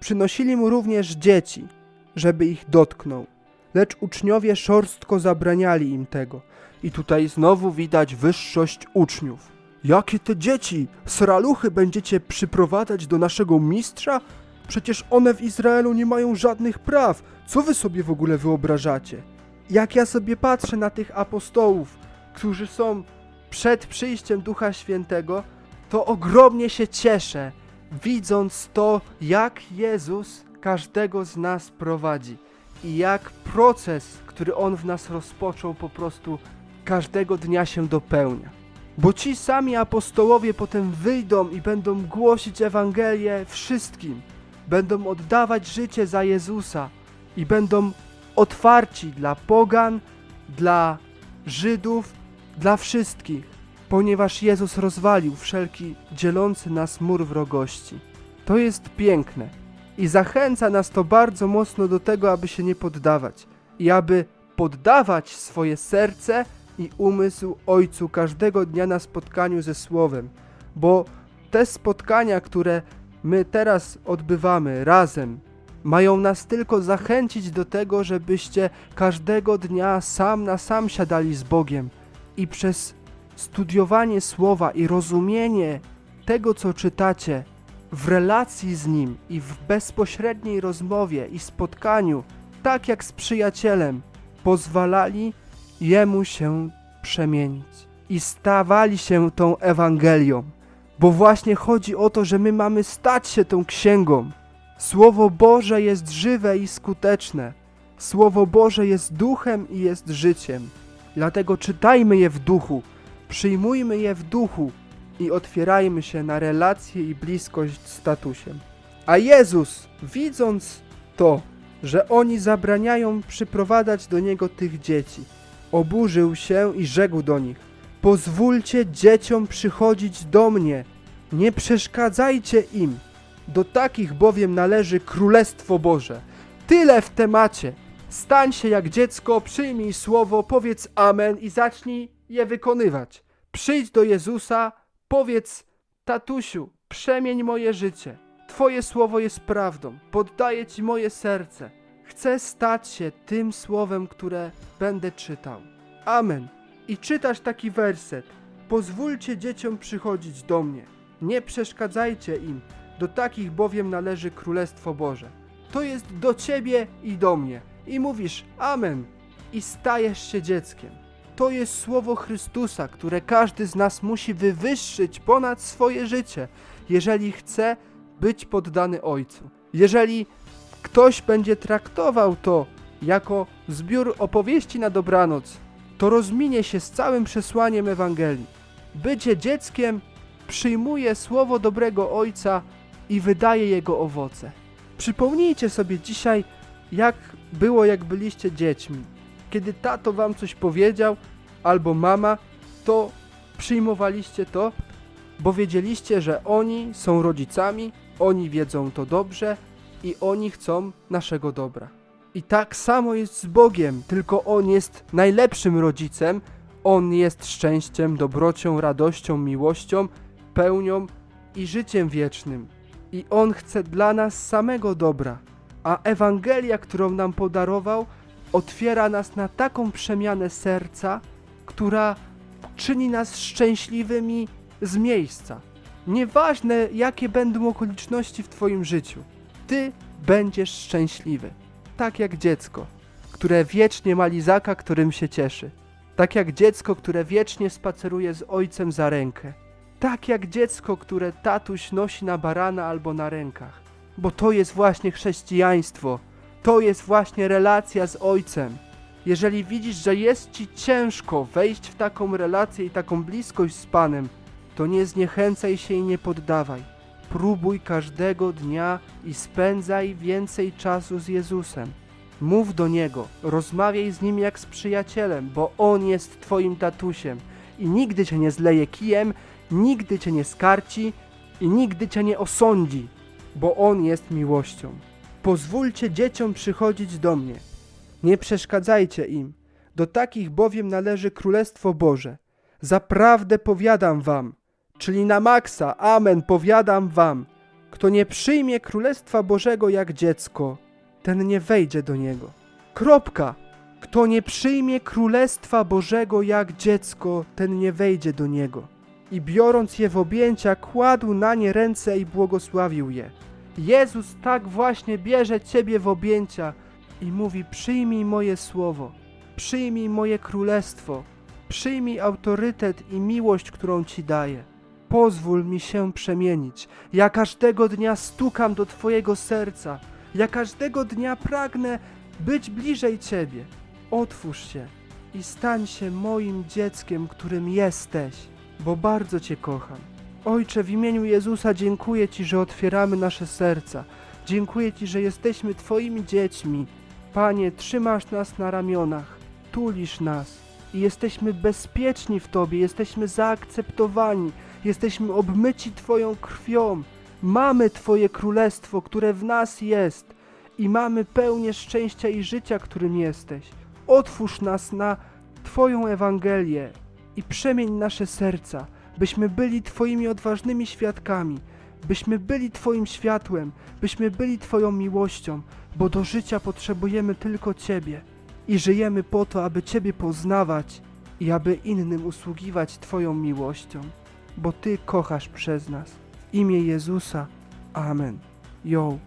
Przynosili mu również dzieci, żeby ich dotknął. Lecz uczniowie szorstko zabraniali im tego. I tutaj znowu widać wyższość uczniów. Jakie te dzieci? Sraluchy będziecie przyprowadzać do naszego mistrza? Przecież one w Izraelu nie mają żadnych praw. Co wy sobie w ogóle wyobrażacie? Jak ja sobie patrzę na tych apostołów, którzy są przed przyjściem Ducha Świętego, to ogromnie się cieszę, widząc to, jak Jezus każdego z nas prowadzi i jak proces, który On w nas rozpoczął, po prostu każdego dnia się dopełnia. Bo ci sami apostołowie potem wyjdą i będą głosić Ewangelię wszystkim, będą oddawać życie za Jezusa i będą otwarci dla pogan, dla Żydów, dla wszystkich, ponieważ Jezus rozwalił wszelki dzielący nas mur wrogości. To jest piękne i zachęca nas to bardzo mocno do tego, aby się nie poddawać i aby poddawać swoje serce i umysł Ojcu każdego dnia na spotkaniu ze Słowem, bo te spotkania, które my teraz odbywamy razem, mają nas tylko zachęcić do tego, żebyście każdego dnia sam na sam siadali z Bogiem i przez studiowanie Słowa i rozumienie tego, co czytacie, w relacji z Nim i w bezpośredniej rozmowie i spotkaniu, tak jak z przyjacielem, pozwalali Jemu się przemienić i stawali się tą Ewangelią, bo właśnie chodzi o to, że my mamy stać się tą księgą. Słowo Boże jest żywe i skuteczne. Słowo Boże jest duchem i jest życiem. Dlatego czytajmy je w duchu, przyjmujmy je w duchu i otwierajmy się na relacje i bliskość z statusem. A Jezus, widząc to, że oni zabraniają przyprowadzać do Niego tych dzieci, oburzył się i rzekł do nich: Pozwólcie dzieciom przychodzić do mnie, nie przeszkadzajcie im. Do takich bowiem należy Królestwo Boże. Tyle w temacie. Stań się jak dziecko, przyjmij słowo, powiedz amen i zacznij je wykonywać. Przyjdź do Jezusa, powiedz tatusiu, przemień moje życie. Twoje słowo jest prawdą, poddaję Ci moje serce. Chcę stać się tym słowem, które będę czytał. Amen. I czytasz taki werset. Pozwólcie dzieciom przychodzić do mnie. Nie przeszkadzajcie im. Do takich bowiem należy Królestwo Boże. To jest do ciebie i do mnie. I mówisz Amen. I stajesz się dzieckiem. To jest słowo Chrystusa, które każdy z nas musi wywyższyć ponad swoje życie, jeżeli chce być poddany Ojcu. Jeżeli ktoś będzie traktował to jako zbiór opowieści na dobranoc, to rozminie się z całym przesłaniem Ewangelii. Bycie dzieckiem przyjmuje słowo dobrego Ojca i wydaje jego owoce. Przypomnijcie sobie dzisiaj, jak było, jak byliście dziećmi. Kiedy tato wam coś powiedział, albo mama, to przyjmowaliście to, bo wiedzieliście, że oni są rodzicami, oni wiedzą to dobrze i oni chcą naszego dobra. I tak samo jest z Bogiem, tylko On jest najlepszym rodzicem, On jest szczęściem, dobrocią, radością, miłością, pełnią i życiem wiecznym. I On chce dla nas samego dobra. A Ewangelia, którą nam podarował, otwiera nas na taką przemianę serca, która czyni nas szczęśliwymi z miejsca. Nieważne, jakie będą okoliczności w Twoim życiu, Ty będziesz szczęśliwy. Tak jak dziecko, które wiecznie ma lizaka, którym się cieszy. Tak jak dziecko, które wiecznie spaceruje z ojcem za rękę. Tak jak dziecko, które tatuś nosi na barana albo na rękach. Bo to jest właśnie chrześcijaństwo. To jest właśnie relacja z ojcem. Jeżeli widzisz, że jest ci ciężko wejść w taką relację i taką bliskość z Panem, to nie zniechęcaj się i nie poddawaj. Próbuj każdego dnia i spędzaj więcej czasu z Jezusem. Mów do Niego, rozmawiaj z Nim jak z przyjacielem, bo On jest Twoim tatusiem i nigdy Cię nie zleje kijem, nigdy Cię nie skarci i nigdy Cię nie osądzi, bo On jest miłością. Pozwólcie dzieciom przychodzić do mnie. Nie przeszkadzajcie im. Do takich bowiem należy Królestwo Boże. Zaprawdę powiadam wam, czyli na maksa, amen, powiadam wam, Kto nie przyjmie Królestwa Bożego jak dziecko, ten nie wejdzie do niego. Kropka. Kto nie przyjmie Królestwa Bożego jak dziecko, ten nie wejdzie do niego. I biorąc je w objęcia, kładł na nie ręce i błogosławił je. Jezus tak właśnie bierze ciebie w objęcia i mówi: Przyjmij moje słowo, przyjmij moje królestwo, przyjmij autorytet i miłość, którą ci daję. Pozwól mi się przemienić. Ja każdego dnia stukam do Twojego serca. Ja każdego dnia pragnę być bliżej Ciebie. Otwórz się i stań się moim dzieckiem, którym jesteś, bo bardzo Cię kocham. Ojcze, w imieniu Jezusa dziękuję Ci, że otwieramy nasze serca. Dziękuję Ci, że jesteśmy Twoimi dziećmi. Panie, trzymasz nas na ramionach, tulisz nas i jesteśmy bezpieczni w Tobie, jesteśmy zaakceptowani, jesteśmy obmyci Twoją krwią. Mamy Twoje królestwo, które w nas jest i mamy pełnię szczęścia i życia, którym jesteś. Otwórz nas na Twoją Ewangelię i przemień nasze serca, byśmy byli Twoimi odważnymi świadkami, byśmy byli Twoim światłem, byśmy byli Twoją miłością, bo do życia potrzebujemy tylko Ciebie i żyjemy po to, aby Ciebie poznawać i aby innym usługiwać Twoją miłością, bo Ty kochasz przez nas. W imię Jezusa. Amen. Yo.